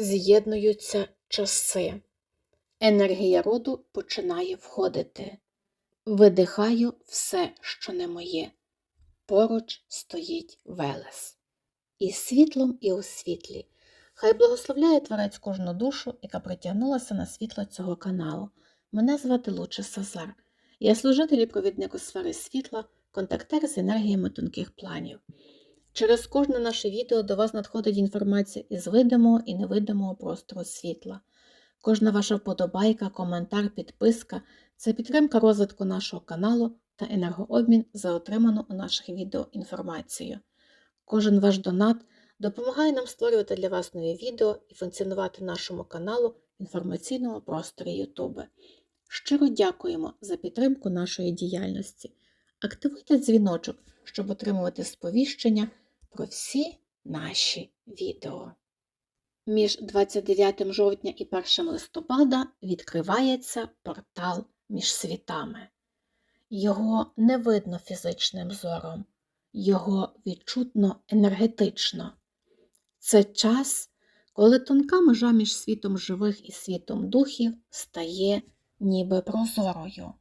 З'єднуються часи. Енергія роду починає входити. Видихаю все, що не моє. Поруч стоїть Велес. І світлом, і у світлі. Хай благословляє Творець кожну душу, яка притягнулася на світло цього каналу. Мене звати Луче Сазар. Я служитель і провідник у сфери світла, контактер з енергіями тонких планів. Через кожне наше відео до вас надходить інформація із видимого і невидимого простору світла. Кожна ваша вподобайка, коментар, підписка це підтримка розвитку нашого каналу та енергообмін за отриману у наших відео інформацію. Кожен ваш донат допомагає нам створювати для вас нові відео і функціонувати нашому каналу в інформаційному просторі YouTube. Щиро дякуємо за підтримку нашої діяльності. Активуйте дзвіночок, щоб отримувати сповіщення про всі наші відео. Між 29 жовтня і 1 листопада відкривається портал між світами. Його не видно фізичним зором, його відчутно енергетично. Це час, коли тонка межа між світом живих і світом духів стає ніби прозорою.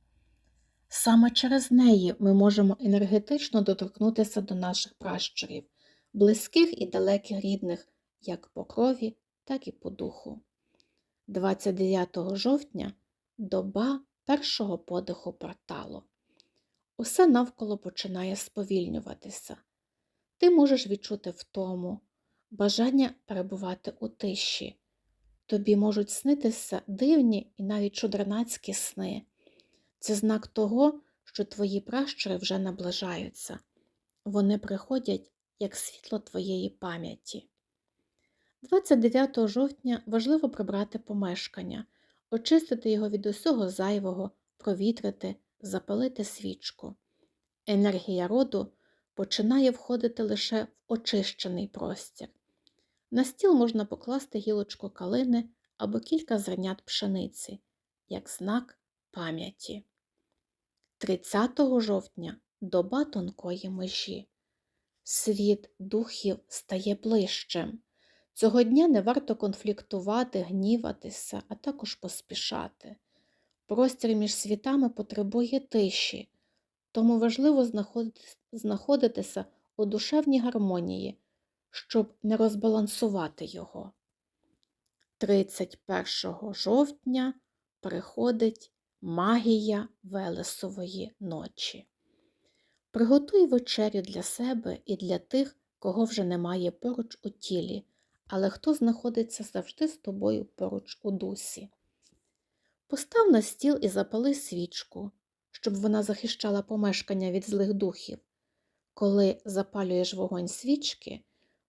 Саме через неї ми можемо енергетично доторкнутися до наших пращурів, близьких і далеких рідних, як по крові, так і по духу. 29 жовтня доба першого подиху порталу. Усе навколо починає сповільнюватися. Ти можеш відчути втому, бажання перебувати у тиші. Тобі можуть снитися дивні і навіть чудернацькі сни. Це знак того, що твої пращури вже наближаються. Вони приходять як світло твоєї пам'яті. 29 жовтня важливо прибрати помешкання, очистити його від усього зайвого, провітрити, запалити свічку. Енергія роду починає входити лише в очищений простір. На стіл можна покласти гілочку калини або кілька зернят пшениці, як знак пам'яті. 30 жовтня доба тонкої межі. Світ духів стає ближчим. Цього дня не варто конфліктувати, гніватися, а також поспішати. Простір між світами потребує тиші, тому важливо знаходитися у душевній гармонії, щоб не розбалансувати його. 31 жовтня приходить магія Велесової ночі. Приготуй вечерю для себе і для тих, кого вже немає поруч у тілі, але хто знаходиться завжди з тобою поруч у дусі. Постав на стіл і запали свічку, щоб вона захищала помешкання від злих духів. Коли запалюєш вогонь свічки,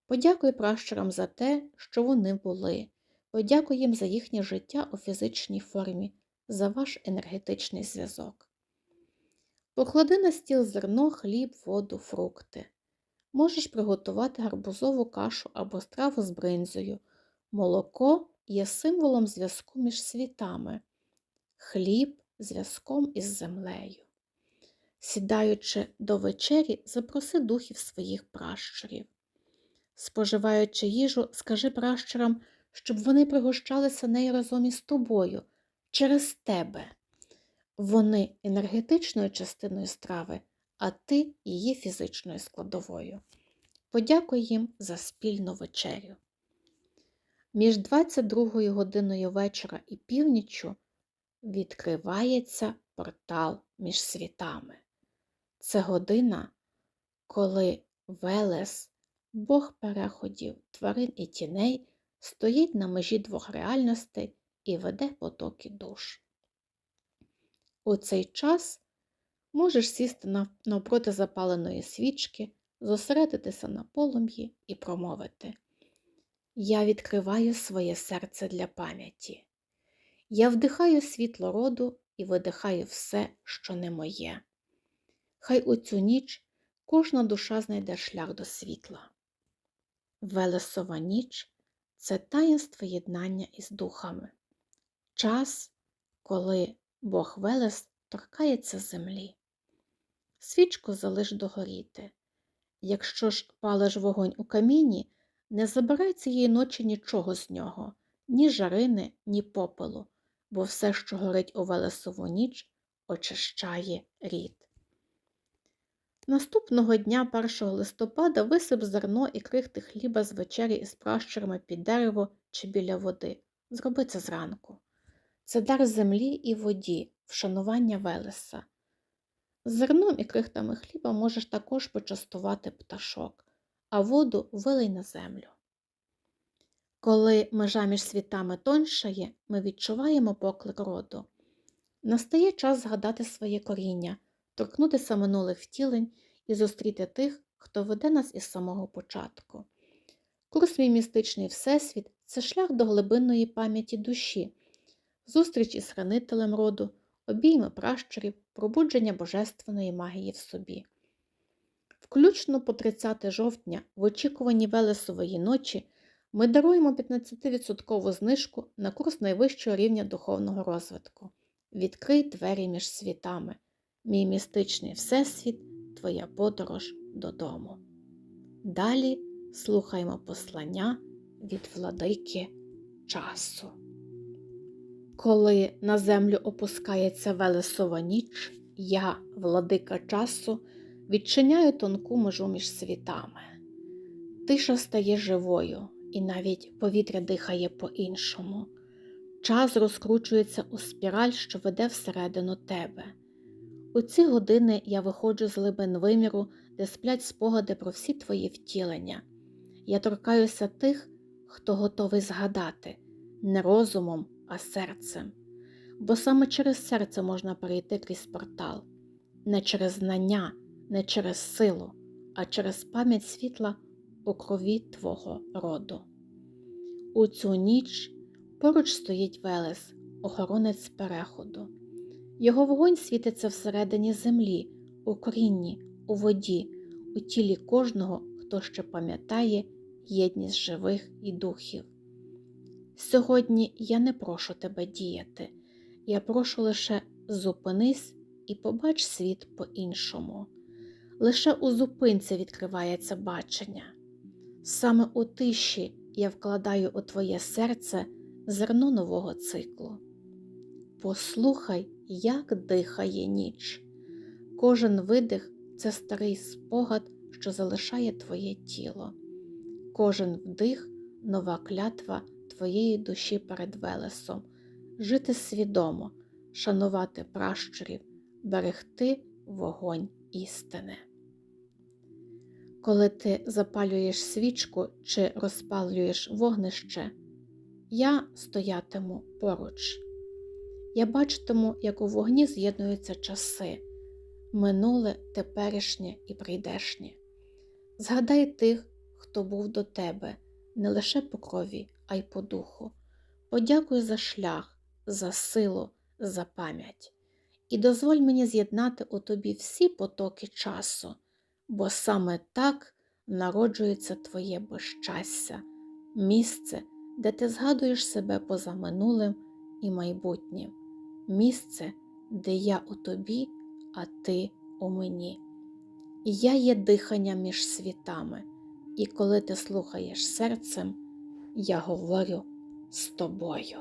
подякуй пращурам за те, що вони були, подякуй їм за їхнє життя у фізичній формі, за ваш енергетичний зв'язок. Поклади на стіл зерно, хліб, воду, фрукти. Можеш приготувати гарбузову кашу або страву з бринзою. Молоко є символом зв'язку між світами, хліб зв'язком із землею. Сідаючи до вечері, запроси духів своїх пращурів. Споживаючи їжу, скажи пращурам, щоб вони пригощалися нею разом із тобою, через тебе. Вони енергетичною частиною страви, а ти її фізичною складовою. Подякуй їм за спільну вечерю. Між 22 годиною вечора і північчю відкривається портал між світами. Це година, коли Велес, Бог переходів, тварин і тіней, стоїть на межі двох реальностей і веде потоки душ. У цей час можеш сісти навпроти запаленої свічки, зосередитися на полум'ї і промовити Я відкриваю своє серце для пам'яті. Я вдихаю світло роду і видихаю все, що не моє. Хай у цю ніч кожна душа знайде шлях до світла. Велесова ніч це таїнство єднання із духами, час, коли Бог Велес торкається землі. Свічку залиш догоріти. Якщо ж палиш вогонь у каміні, не забирай цієї ночі нічого з нього, ні жарини, ні попелу, бо все, що горить у Велесову ніч, очищає рід. Наступного дня, 1 листопада, висип зерно і крихти хліба з вечері із пращурами під дерево чи біля води. Зроби це зранку. Це дар землі і воді, вшанування Велеса. Зерном і крихтами хліба можеш також почастувати пташок, а воду вилий на землю. Коли межа між світами тоншає, ми відчуваємо поклик роду. Настає час згадати своє коріння, торкнутися минулих втілень і зустріти тих, хто веде нас із самого початку. Курс мій містичний Всесвіт це шлях до глибинної пам'яті душі, зустріч із хранителем роду, обійми пращурів, пробудження божественної магії в собі. Включно по 30 жовтня, в очікуванні Велесової ночі, ми даруємо 15% знижку на курс найвищого рівня духовного розвитку. Відкрий двері між світами. Мій містичний Всесвіт, твоя подорож додому. Далі слухаємо послання від владики часу. Коли на землю опускається Велесова ніч, я, владика часу, відчиняю тонку межу між світами. Тиша стає живою, і навіть повітря дихає по-іншому. Час розкручується у спіраль, що веде всередину тебе. У ці години я виходжу з глибин виміру, де сплять спогади про всі твої втілення. Я торкаюся тих, хто готовий згадати, не розумом, а серцем. Бо саме через серце можна перейти крізь портал, не через знання, не через силу, а через пам'ять світла у крові твого роду. У цю ніч поруч стоїть Велес, охоронець переходу. Його вогонь світиться всередині землі, у корінні, у воді, у тілі кожного, хто ще пам'ятає єдність живих і духів. Сьогодні я не прошу тебе діяти, я прошу лише зупинись і побач світ по-іншому. Лише у зупинці відкривається бачення. Саме у тиші я вкладаю у твоє серце зерно нового циклу. Послухай, як дихає ніч. Кожен видих це старий спогад, що залишає твоє тіло. Кожен вдих нова клятва твоєї душі перед Велесом, жити свідомо, шанувати пращурів, берегти вогонь істини. Коли ти запалюєш свічку чи розпалюєш вогнище, я стоятиму поруч. Я бачитиму, як у вогні з'єднуються часи минуле, теперішнє і прийдешнє. Згадай тих, хто був до тебе, не лише по крові, а й по духу. Подякуй за шлях, за силу, за пам'ять. І дозволь мені з'єднати у тобі всі потоки часу, бо саме так народжується твоє безщастя, місце, де ти згадуєш себе поза минулим і майбутнім, місце, де я у тобі, а ти у мені. Я є дихання між світами, і коли ти слухаєш серцем, я говорю з тобою.